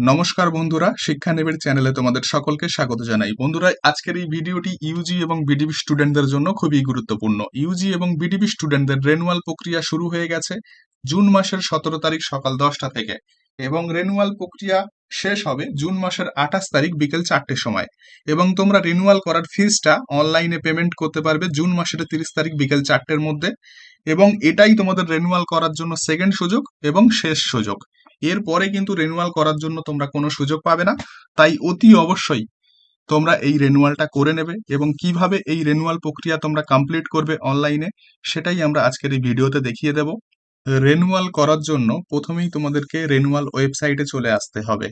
নমস্কার বন্ধুরা শিক্ষানেবের চ্যানেলে তোমাদের সকলকে স্বাগত জানাই। বন্ধুরা, আজকের এই ভিডিওটি ইউজি এবং বিডিবি স্টুডেন্টদের জন্য খুবই গুরুত্বপূর্ণ। ইউজি এবং বিডিবি স্টুডেন্টদের রেনুয়াল প্রক্রিয়া শুরু হয়ে গেছে জুন মাসের সতেরো তারিখ সকাল দশটা থেকে এবং রেনুয়াল প্রক্রিয়া শেষ হবে জুন মাসের আঠাশ তারিখ বিকেল চারটের সময়। এবং তোমরা রিনুয়াল করার ফিজটা অনলাইনে পেমেন্ট করতে পারবে জুন মাসের তিরিশ তারিখ বিকেল চারটের মধ্যে এবং এটাই তোমাদের রেনুয়াল করার জন্য সেকেন্ড সুযোগ এবং শেষ সুযোগ। এরপরে কিন্তু রেনুয়াল করার জন্য তোমরা কোনো সুযোগ পাবে না। তাই অতি অবশ্যই তোমরা এই রেনুয়ালটা করে নেবে এবং কীভাবে এই রেনুয়াল প্রক্রিয়া তোমরা কমপ্লিট করবে অনলাইনে সেটাই আমরা আজকের এই ভিডিওতে দেখিয়ে দেব। রেনুয়াল করার জন্য প্রথমেই তোমাদেরকে রেনুয়াল ওয়েবসাইটে চলে আসতে হবে।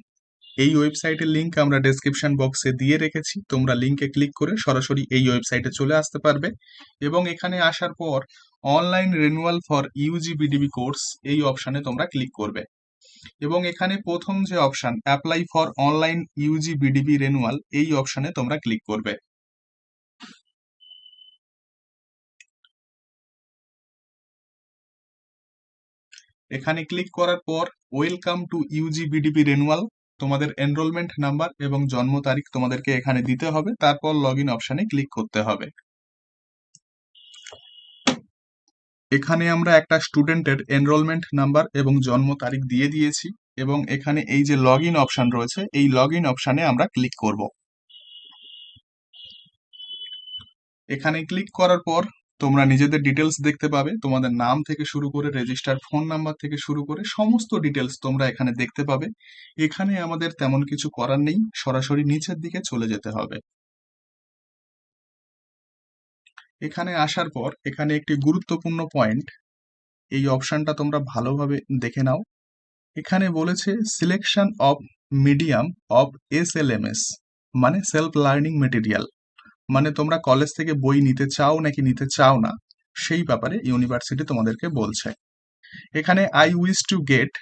এই ওয়েবসাইটের লিঙ্ক আমরা ডেসক্রিপশন বক্সে দিয়ে রেখেছি। তোমরা লিংকে ক্লিক করে সরাসরি এই ওয়েবসাইটে চলে আসতে পারবে এবং এখানে আসার পর online renewal for UG BDB course এই অপশানে তোমরা ক্লিক করবে। এবং এখানে প্রথম যে option apply for online UG BDB renewal এই অপশনে তোমরা ক্লিক করবে। এখানে ক্লিক করার পর welcome to UG BDB renewal তোমাদের এনরোলমেন্ট নাম্বার এবং জন্ম তারিখ তোমাদেরকে এখানে দিতে হবে। তারপর লগ ইন অপশানে ক্লিক করতে হবে। এখানে আমরা একটা স্টুডেন্টের এনরোলমেন্ট নাম্বার এবং জন্ম তারিখ দিয়ে দিয়েছি এবং এখানে এই যে লগ ইন অপশান রয়েছে, এই লগ ইন অপশানে আমরা ক্লিক করব। এখানে ক্লিক করার পর তোমরা নিজেদের ডিটেলস দেখতে পাবে, তোমাদের নাম থেকে শুরু করে রেজিস্টার ফোন নাম্বার থেকে শুরু করে সমস্ত ডিটেলস তোমরা এখানে দেখতে পাবে। এখানে আমাদের তেমন কিছু করার নেই, সরাসরি নিচের দিকে চলে যেতে হবে। এখানে আসার পর এখানে একটি গুরুত্বপূর্ণ পয়েন্ট এই অপশনটা তোমরা ভালোভাবে দেখে নাও। এখানে বলেছে selection of medium of S L M S মানে সেলফ লার্নিং মেটেরিয়াল মানে তোমরা কলেজ থেকে বই নিতে চাও নাকি নিতে চাও না, সেই ব্যাপারে ইউনিভার্সিটি তোমাদেরকে বলছে। এখানে I wish to get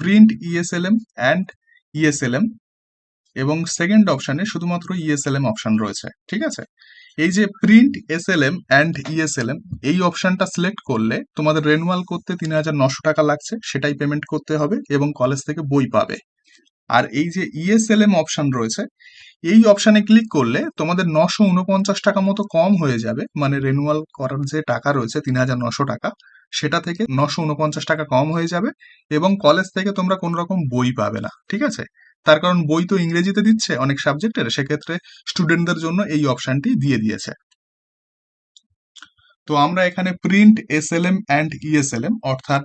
print ESLM and ESLM এবং সেকেন্ড অপশানে শুধুমাত্র ইএসএলএম অপশান রয়েছে, ঠিক আছে? এই যে প্রিন্ট এসএলএম অ্যান্ড ইএসএলএম এই অপশনটা সিলেক্ট করলে তোমাদের রেনুয়াল করতে তিন হাজার নশো টাকা লাগছে, সেটাই পেমেন্ট করতে হবে এবং কলেজ থেকে বই পাবে। আর এই যে ইএসএলএম অপশন রয়েছে, এই অপশানে ক্লিক করলে তোমাদের নশো উনপঞ্চাশ টাকা মতো কম হয়ে যাবে মানে রেনুয়াল করার যে টাকা রয়েছে, তিন হাজার নশো টাকা, সেটা থেকে নশো উনপঞ্চাশ টাকা কম হয়ে যাবে এবং কলেজ থেকে তোমরা কোনো রকম বই পাবে না, ঠিক আছে? তার কারণ বই তো ইংরেজিতে দিচ্ছে অনেক সাবজেক্টের সেক্ষেত্রে স্টুডেন্টদের জন্য এই অপশনটি দিয়ে দিয়েছে। তো আমরা এখানে print S L M and ESLM অর্থাৎ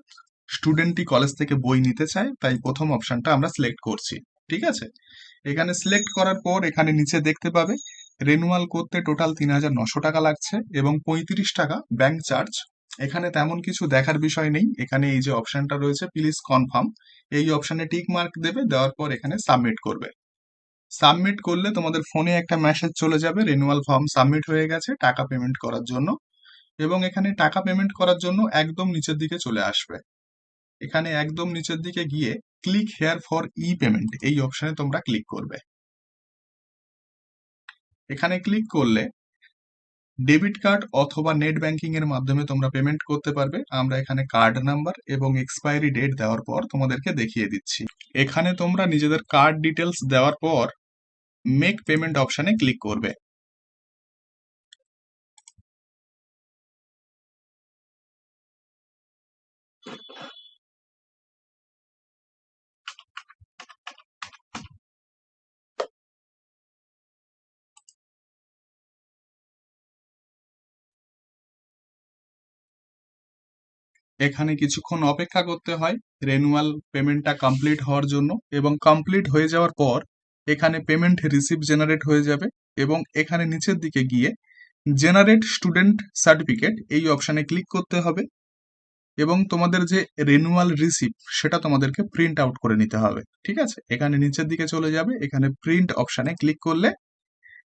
স্টুডেন্টটি কলেজ থেকে বই নিতে চায়, তাই প্রথম অপশনটা আমরা সিলেক্ট করছি, ঠিক আছে? এখানে সিলেক্ট করার পর এখানে নিচে দেখতে পাবে রেনুয়াল করতে টোটাল তিন হাজার নশো টাকা লাগছে এবং পঁয়ত্রিশ টাকা ব্যাংক চার্জ এখানে তেমন কিছু দেখার বিষয় নেই। এখানে এই যে অপশনটা রয়েছে প্লিজ কনফার্ম এই অপশনে টিক মার্ক দেবে, দেওয়ার পর এখানে সাবমিট করবে। সাবমিট করলে তোমাদের ফোনে একটা মেসেজ চলে যাবে রেনুয়াল ফর্ম সাবমিট হয়ে গেছে, টাকা পেমেন্ট করার জন্য। এবং এখানে টাকা পেমেন্ট করার জন্য একদম নিচের দিকে চলে আসবে। এখানে একদম নিচের দিকে গিয়ে click here for e payment এই অপশনে তোমরা ক্লিক করবে। এখানে ক্লিক করলে ডেবিট কার্ড অথবা নেট ব্যাংকিং এর মাধ্যমে তোমরা পেমেন্ট করতে পারবে। আমরা এখানে কার্ড নাম্বার এবং এক্সপায়ারি ডেট দেওয়ার পর তোমাদেরকে দেখিয়ে দিচ্ছি। এখানে তোমরা নিজেদের কার্ড ডিটেলস দেওয়ার পর মেক পেমেন্ট অপশানে ক্লিক করবে। এখানে কিছুক্ষণ অপেক্ষা করতে হয় রেনুয়াল পেমেন্টটা কমপ্লিট হওয়ার জন্য এবং কমপ্লিট হয়ে যাওয়ার পর এখানে পেমেন্ট রিসিভ জেনারেট হয়ে যাবে এবং এখানে নিচের দিকে গিয়ে জেনারেট স্টুডেন্ট সার্টিফিকেট এই অপশানে ক্লিক করতে হবে এবং তোমাদের যে রেনুয়াল রিসিপ্ট সেটা তোমাদেরকে প্রিন্ট আউট করে নিতে হবে, ঠিক আছে? এখানে নিচের দিকে চলে যাবে, এখানে প্রিন্ট অপশানে ক্লিক করলে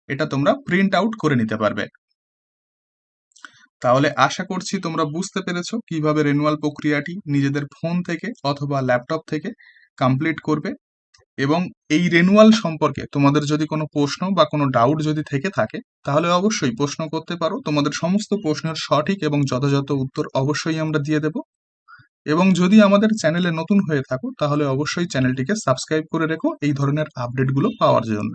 এটা তোমরা প্রিন্ট আউট করে নিতে পারবে। তাহলে আশা করছি তোমরা বুঝতে পেরেছ কীভাবে রেনুয়াল প্রক্রিয়াটি নিজেদের ফোন থেকে অথবা ল্যাপটপ থেকে কমপ্লিট করবে এবং এই রেনুয়াল সম্পর্কে তোমাদের যদি কোনো প্রশ্ন বা কোনো ডাউট যদি থেকে থাকে, তাহলে অবশ্যই প্রশ্ন করতে পারো। তোমাদের সমস্ত প্রশ্নের সঠিক এবং যথাযথ উত্তর অবশ্যই আমরা দিয়ে দেব। এবং যদি আমাদের চ্যানেলে নতুন হয়ে থাকো, তাহলে অবশ্যই চ্যানেলটিকে সাবস্ক্রাইব করে রেখো। এই ধরনের আপডেটগুলো পাওয়ার জন্য।